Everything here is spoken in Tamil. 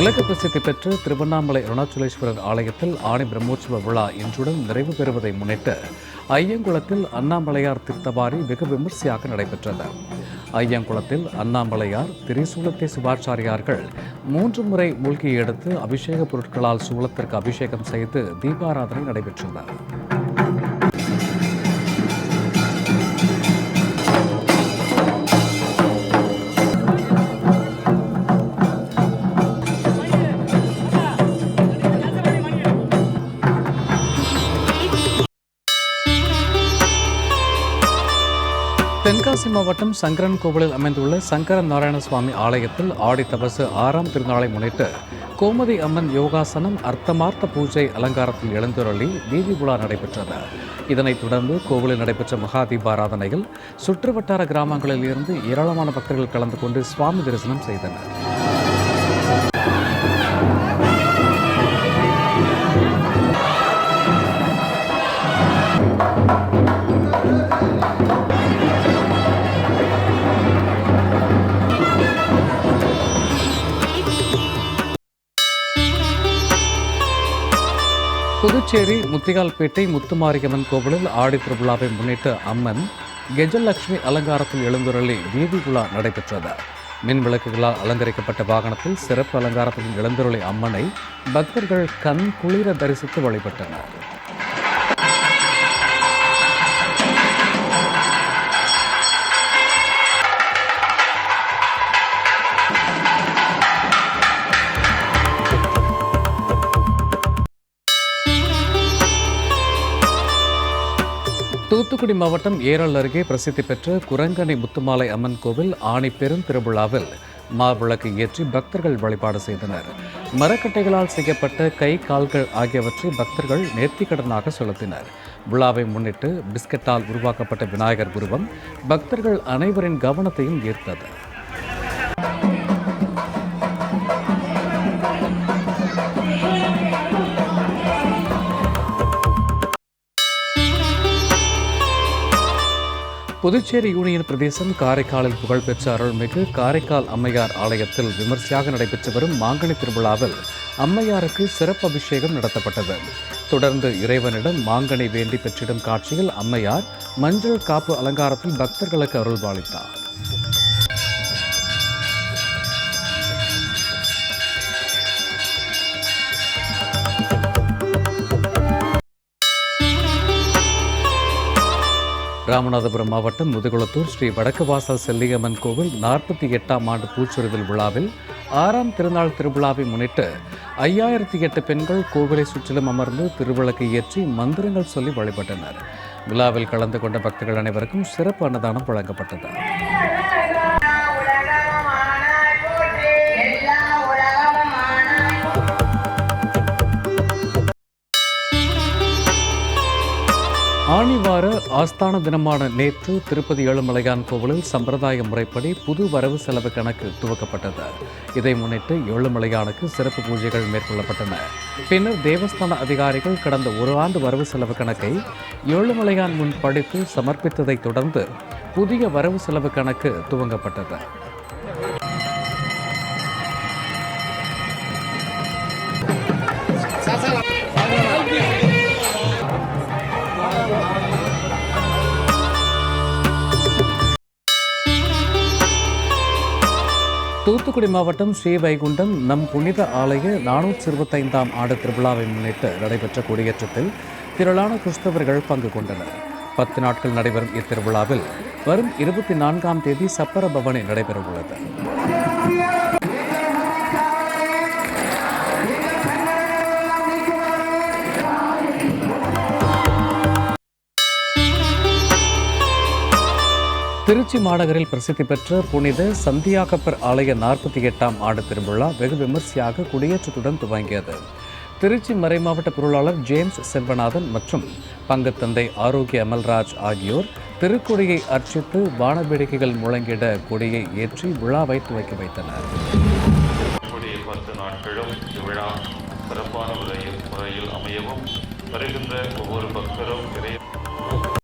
உலக பிரசித்தி பெற்ற திருவண்ணாமலை அருணாச்சலேஸ்வரர் ஆலயத்தில் ஆணி பிரம்மோற்சவ விழா இன்றுடன் நிறைவு பெறுவதை முன்னிட்டு ஐயங்குளத்தில் அண்ணாமலையார் திருத்தவாரி வெகு விமர்சையாக நடைபெற்றது. ஐயங்குளத்தில் அண்ணாமலையார் திரிசூலத்தை சிவாச்சாரியார்கள் மூன்று முறை மூழ்கி எடுத்து அபிஷேக பொருட்களால் சூலத்திற்கு அபிஷேகம் செய்து தீபாராதனை நடைபெற்றது. தென்காசி மாவட்டம் சங்கரன் கோவிலில் அமைந்துள்ள சங்கர நாராயண சுவாமி ஆலயத்தில் ஆடி தபசு ஆறாம் திருநாளை முன்னிட்டு கோமதி அம்மன் யோகாசனம் அர்த்தமார்த்த பூஜை அலங்காரத்தில் எழுந்தருளி வீதி உலா நடைபெற்றது. இதனைத் தொடர்ந்து கோவிலில் நடைபெற்ற மகா தீபாராதனையில் சுற்றுவட்டார கிராமங்களில் இருந்து ஏராளமான பக்தர்கள் கலந்து கொண்டு சுவாமி தரிசனம் செய்தனர். புதுச்சேரி முத்திகால்பேட்டை முத்துமாரியம்மன் கோவிலில் ஆடி திருவிழாவை முன்னிட்டு அம்மன் கெஜலட்சுமி அலங்காரத்தில் எழுந்துருளி வீதி உலா நடைபெற்றது. மின் விளக்குகளால் அலங்கரிக்கப்பட்ட வாகனத்தில் சிறப்பு அலங்காரத்தில் எழுந்துருளி அம்மனை பக்தர்கள் கண் குளிர தரிசித்து வழிபட்டனர். தூத்துக்குடி மாவட்டம் ஏரல் அருகே பிரசித்தி பெற்ற குரங்கணி முத்துமாலை அம்மன் கோவில் ஆணி பெரும் திருவிழாவில் மாவிளக்கு ஏற்றி பக்தர்கள் வழிபாடு செய்தனர். மரக்கட்டைகளால் செய்யப்பட்ட கை கால்கள் ஆகியவற்றை பக்தர்கள் நேர்த்திக்கடனாக செலுத்தினர். விழாவை முன்னிட்டு பிஸ்கட்டால் உருவாக்கப்பட்ட விநாயகர் உருவம் பக்தர்கள் அனைவரின் கவனத்தையும் ஈர்த்தது. புதுச்சேரி யூனியன் பிரதேசம் காரைக்காலில் புகழ்பெற்ற அருள்மிகு காரைக்கால் அம்மையார் ஆலயத்தில் விமர்சையாக நடைபெற்று வரும் மாங்கனி திருவிழாவில் அம்மையாருக்கு சிறப்பு அபிஷேகம் நடத்தப்பட்டது. தொடர்ந்து இறைவனிடம் மாங்கனி வேண்டி பெற்றிடும் காட்சியில் அம்மையார் மஞ்சள் காப்பு அலங்காரத்தில் பக்தர்களுக்கு அருள்பாளித்தார் ராமநாதபுரம் மாவட்டம் முதுகுளத்தூர் ஸ்ரீ வடக்கு வாசல் செல்லியம்மன் கோவில் நாற்பத்தி எட்டாம் ஆண்டு பூச்சொரிதல் விழாவில் ஆறாம் திருநாள் திருவிழாவை முன்னிட்டு ஐயாயிரத்தி எட்டு பெண்கள் கோவிலை சுற்றிலும் அமர்ந்து திருவிளக்கு ஏற்றி மந்திரங்கள் சொல்லி வழிபட்டனர். விழாவில் கலந்து கொண்ட பக்தர்கள் அனைவருக்கும் சிறப்பு அன்னதானம் வழங்கப்பட்டது. ஆணிவார ஆஸ்தான தினமான நேற்று திருப்பதி ஏழுமலையான் கோவிலில் சம்பிரதாய முறைப்படி புது வரவு செலவு கணக்கு துவக்கப்பட்டது. இதை முன்னிட்டு ஏழுமலையானுக்கு சிறப்பு பூஜைகள் மேற்கொள்ளப்பட்டன. பின்னர் தேவஸ்தான அதிகாரிகள் கடந்த ஒரு ஆண்டு வரவு செலவு கணக்கை ஏழுமலையான் முன் படித்து சமர்ப்பித்ததைத் தொடர்ந்து புதிய வரவு செலவு கணக்கு துவங்கப்பட்டது. தூத்துக்குடி மாவட்டம் ஸ்ரீவைகுண்டம் நம் புனித ஆலய நானூற்றி இருபத்தைந்தாம் ஆண்டு திருவிழாவை முன்னிட்டு நடைபெற்ற கொடியேற்றத்தில் திரளான கிறிஸ்தவர்கள் பங்கு கொண்டனர். பத்து நாட்கள் நடைபெறும் இத்திருவிழாவில் வரும் இருபத்தி நான்காம் தேதி சப்பர பவனி நடைபெறவுள்ளது. திருச்சி மாநகரில் பிரசித்தி பெற்ற புனித சந்தியாகப்பர் ஆலய நாற்பத்தி எட்டாம் ஆண்டு திருவிழா வெகு விமர்சையாக குடியேற்றத்துடன் துவங்கியது. திருச்சி மறைமாவட்ட பொருளாளர் ஜேம்ஸ் செல்வநாதன் மற்றும் பங்குத்தந்தை ஆரோக்கிய அமல்ராஜ் ஆகியோர் திருக்கொடியை அர்ச்சித்து வானவேடிக்கைகள் முழங்கிட கொடியை ஏற்றி விழாவை துவக்கி வைத்தனர். பத்து நாட்களும் இவ்விழா சிறப்பான முறையில் முறையில் அமையவும் வருகின்ற ஒவ்வொரு பக்தரும் இறை